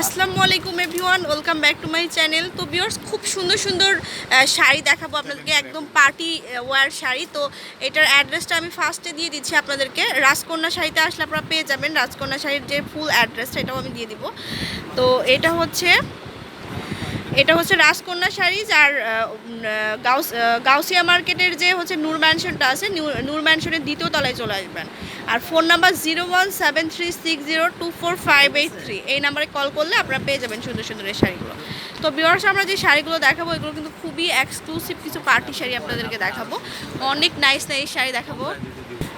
আসসালামু আলাইকুম everyone welcome back to my channel. তো ভিউয়ার্স খুব সুন্দর সুন্দর শাড়ি দেখাবো আপনাদেরকে একদম পার্টি ওয়ার শাড়ি। তো এটার অ্যাড্রেসটা আমি ফার্স্টে দিয়ে দিচ্ছি আপনাদেরকে। রাজকন্যা শাড়িতে আসলে আপনারা পেয়ে যাবেন। রাজকন্যা শাড়ির যে ফুল অ্যাড্রেসটা এটাও আমি দিয়ে দিব। তো এটা হচ্ছে এটা হচ্ছে রাজকন্যা শাড়িজ আর গাউসিয়া মার্কেটের যে হচ্ছে নূর ম্যানশনটা আছে নূর- নূর ম্যানশনের দ্বিতীয় তলায় চলে আসবেন। আর phone number zero one seven three six zero two four five eight three. এই নাম্বারে কল করলে আপনারা পেয়ে যাবেন সুন্দর সুন্দর এই শাড়িগুলো। তো বিয়ার্স আমরা যে শাড়িগুলো দেখাবো, এগুলো কিন্তু খুবই এক্সক্লুসিভ কিছু পার্টি শাড়ি আপনাদেরকে দেখাবো। অনেক নাইস নাইস শাড়ি দেখাবো।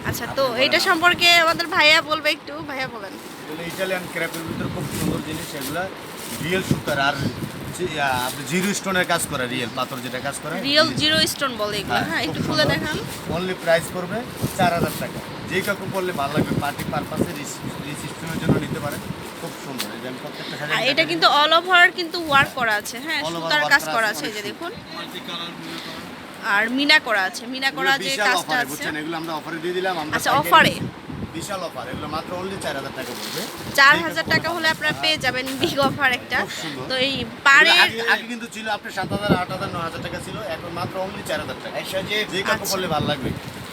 আচ্ছা তো এইটা সম্পর্কে আমাদের ভাইয়া বলবে একটু। ভাইয়া বলেন। ইটালিয়ান ভিতরে খুব সুন্দর জিনিস, এগুলো রিয়েল সুতার, আর আপনি জিরো স্টোনের কাজ করে রিয়েল পাথর যেটা কাজ করে। রিয়েল জিরো স্টোন বলে এগুলো হ্যাঁ একটু খুলে দেখান। অনলি প্রাইস পড়বে চার হাজার টাকা। যে কাকু পড়লে ভালো লাগবে পার্টি পারপাসে রিসিপশনের জন্য নিতে পারেন খুব সুন্দর এই আমি প্রত্যেকটা আর এটা কিন্তু অল ওভার কিন্তু ওয়ার্ক করা আছে হ্যাঁ সুতার কাজ করা আছে, আছে যে দেখুন। আর মিনা করা আছে মিনা করা যে কাজটা আছে। বুঝছেন? এগুলো আমরা অফারে দিয়ে দিলাম আমরা আচ্ছা, অফারে? বিশাল অফার এগুলো মাত্র অনলি চার হাজার টাকা পড়বে। চার যে হাজার কাকু টাকা হলে আপনারা পেয়ে যাবেন বিগ অফার একটা। তো এই পারে আগে কিন্তু ছিল আপনার সাত হাজার আট হাজার নয় হাজার টাকা ছিল এখন মাত্র অনলি চার হাজার টাকা। যে যে কাকু আচ্ছা। করলে ভালো লাগবে।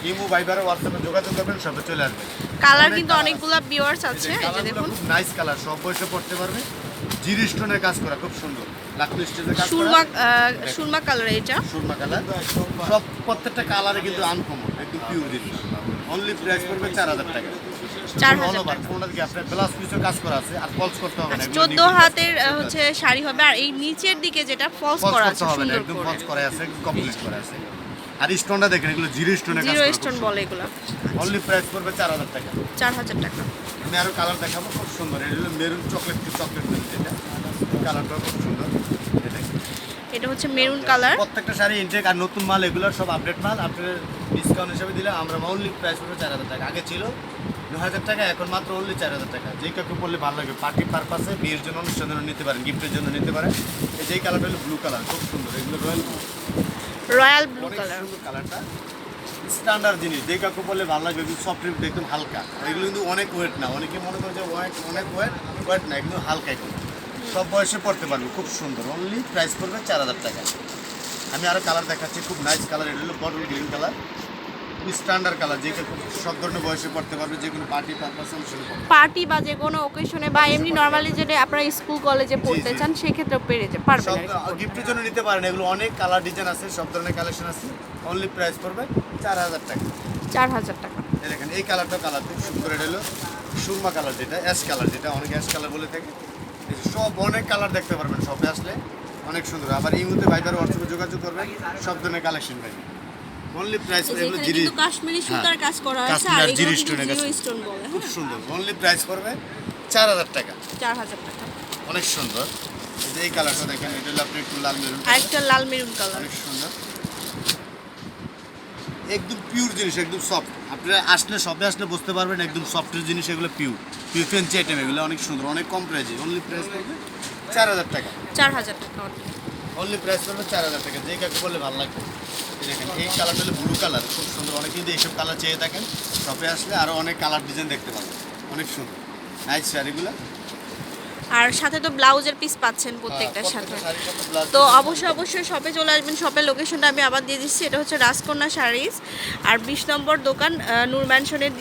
ইমো ভাইবার হোয়াটসঅ্যাপে যোগাযোগ করবেন সবে চলে আসবে। কালার কিন্তু অনেকগুলো ভিউয়ার্স আছে এই যে দেখুন। নাইস কালার সব বয়সে পড়তে পারবে। জিরি স্টোনের কাজ করা খুব সুন্দর। লাকড়ি স্টেজের কাজ সুরমা সুরমা কালার এটা। সুরমা কালার সব প্রত্যেকটা কালারে কিন্তু আনকমন একদম পিওর জিনিস। অনলি প্রাইস পড়বে চার হাজার টাকা। 4,000 All over, কোনটা দিকে আপনার ব্লাউজ পিসও কাজ করা আছে আর ফলস করতে হবে না আচ্ছা চোদ্দ হাতের হচ্ছে শাড়ি হবে আর এই নিচের দিকে যেটা ফলস করা আছে একদম ফলস করা আছে কমপ্লিট করা আছে। আর স্টোনটা দেখেন এগুলো জিরো স্টোনের কাজ জিরো স্টোন বলে এগুলো। অনলি প্রাইস পড়বে চার হাজার টাকা। চার হাজার টাকা। আমি আরও কালার দেখাবো খুব সুন্দর। এটা হলো মেরুন চকলেট চকলেট যেটা কালারটা খুব সুন্দর। এটা। হচ্ছে মেরুন কালার প্রত্যেকটা শাড়ি ইনটেক আর নতুন মাল এগুলো সব আপডেট মাল। আপনার ডিসকাউন্ট হিসেবে দিলে আমরা অনলি প্রাইস পড়বে চার হাজার টাকা। আগে ছিল দু হাজার টাকা এখন মাত্র অনলি চার হাজার টাকা। যে কাউকে পড়লে ভালো লাগবে পার্টি পারপাসে বিয়ের জন্য অনুষ্ঠানের জন্য নিতে পারেন গিফটের জন্য নিতে পারেন। এই যেই কালারটা হলো ব্লু কালার খুব সুন্দর। এগুলো রয়্যাল রয়্যাল ব্লু কালার। কালারটা। স্ট্যান্ডার্ড জিনিস যে কাকু বললে ভালো লাগবে কিন্তু সফট একদম হালকা। আর এগুলো কিন্তু অনেক ওয়েট না অনেকে মনে করে যে অনেক অনেক ওয়েট ওয়েট না একদম হালকা একদম সব বয়সে পড়তে পারবে খুব সুন্দর। অনলি প্রাইস পড়বে চার হাজার টাকা। আমি আরও কালার দেখাচ্ছি খুব নাইস কালার এটা হলো bottle green colour standard colour যে সব ধরনের বয়সে পড়তে পারবে যে কোনো পার্টি পারপাস পার্টি বা যে কোনো ওকেশনে বা এমনি নর্মালি যদি আপনারা স্কুল কলেজে পড়তে। চান সেক্ষেত্রে পেরে যে পারবেন। গিফটের জন্য নিতে পারেন এগুলো অনেক কালার ডিজাইন আছে সব ধরনের কালেকশন আছে। অনলি প্রাইস পড়বে চার হাজার টাকা। চার হাজার টাকা। এই দেখেন এই কালারটা কালার খুব সুন্দর এটা হলো সুরমা কালার যেটা অ্যাশ কালার যেটা অনেক অ্যাশ কালার বলে থাকে। সব অনেক কালার দেখতে পারবেন শপে আসলে অনেক সুন্দর। আবার এই মুহূর্তে ভাইবার হোয়াটসঅ্যাপে যোগাযোগ করবেন সব ধরনের কালেকশন পাবেন। অনলি প্রাইস এগুলো জিরি কিন্তু কাশ্মীরি সুতার কাজ করা আছে আর জিরি স্টোনের কাজ। স্টোন বলে। খুব হ্যাঁ সুন্দর। অনলি প্রাইস পড়বে চার হাজার টাকা। চার হাজার টাকা। অনেক সুন্দর। এই যে এই কালারটা দেখেন এটা হলো আপনি একটু লাল মেরুন আর একটা লাল মেরুন কালার। অনেক সুন্দর। একদম পিওর জিনিস একদম সফট আপনারা আসলে সবে আসলে বুঝতে পারবেন একদম সফটের জিনিস এগুলো পিওর পিওর ফেন্সি আইটেম এগুলো অনেক সুন্দর অনেক কম প্রাইসে অনলি প্রাইস পড়বে চার হাজার টাকা। চার হাজার টাকা। অনলি প্রাইস পড়বে চার হাজার টাকা। যে কাকে বললে ভালো লাগবে। দেখেন এই কালারটা হলো ব্লু কালার খুব সুন্দর। অনেকে যদি এইসব কালার চেয়ে থাকেন। শপে আসলে আরও অনেক কালার ডিজাইন দেখতে পাবেন। অনেক সুন্দর। নাইস শাড়িগুলো আর সাথে তো ব্লাউজের পিস পাচ্ছেন প্রত্যেকটার সাথে তো অবশ্যই অবশ্যই শপে চলে আসবেন। শপের লোকেশনটা আমি আবার দিয়ে দিচ্ছি। এটা হচ্ছে রাজকন্যা শাড়িজ আর বিশ নম্বর দোকান নূর ম্যানশনের।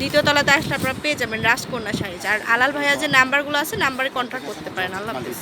দ্বিতীয় তলাতে। আসলে আপনারা পেয়ে যাবেন রাজকন্যা শাড়িজ আর আলাল ভাইয়া যে নাম্বারগুলো আছে নাম্বারে কন্ট্যাক্ট করতে পারেন। আল্লাহ হাফিজ।